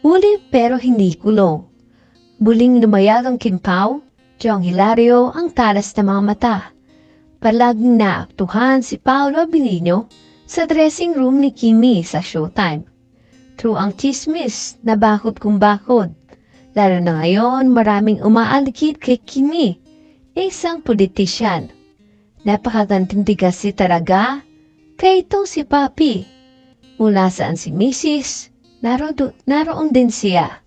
Huli pero hindi kulong. Buling lumayag ang Kimpaw, Jong Hilario ang talas ng mga mata. Palaging naaktuhan si Paolo Abilino sa dressing room ni Kimi sa showtime. True ang chismis na bakod kung bakod. Lalo na ngayon maraming umaalikid kay Kimi, isang politisyan. Napakagandang kasi talaga kay itong si Papi. Mula saan si Mrs. Naroon, naroon din siya.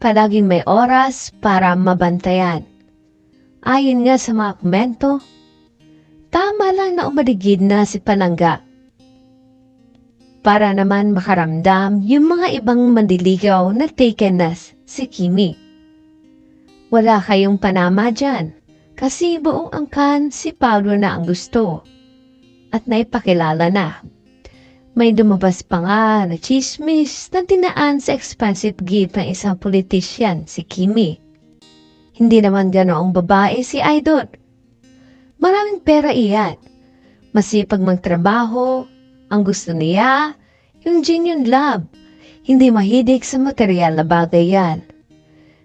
Palaging may oras para mabantayan. Ayon nga sa mga komento, tama lang na umaligid na si Palangga. Para naman makaramdam yung mga ibang mandiligaw na taken na si Kimi. Wala kayong panama dyan kasi buong angkan si Paulo na ang gusto at naipakilala na. May dumabas pa nga na chismis na tinaan sa expensive gift ng isang politisyan, si Kimi. Hindi naman ganoong babae si Idol. Maraming pera iyan. Masipag magtrabaho. Ang gusto niya, yung genuine love. Hindi mahilig sa material na bagay yan.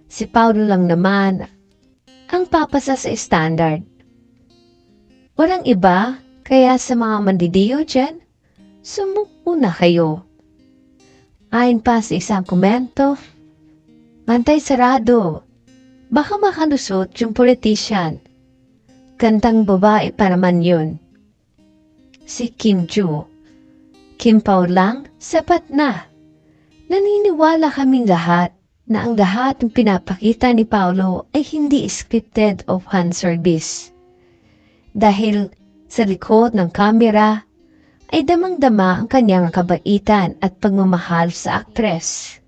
Si Paulo lang naman ang papasa sa standard. Walang iba, kaya sa mga mandidiyo dyan, sumuko na kayo. Ayon pa sa isang komento, Mantay sarado. Baka makalusot yung politician. Kantang babae pa naman yun. Si Kim Joo. Kim Pao lang, sapat na. Naniniwala kaming lahat na ang lahat ng pinapakita ni Paolo ay hindi scripted of hand service. Dahil sa likod ng kamera ay damang-dama ang kanyang kabaitan at pagmamahal sa aktres.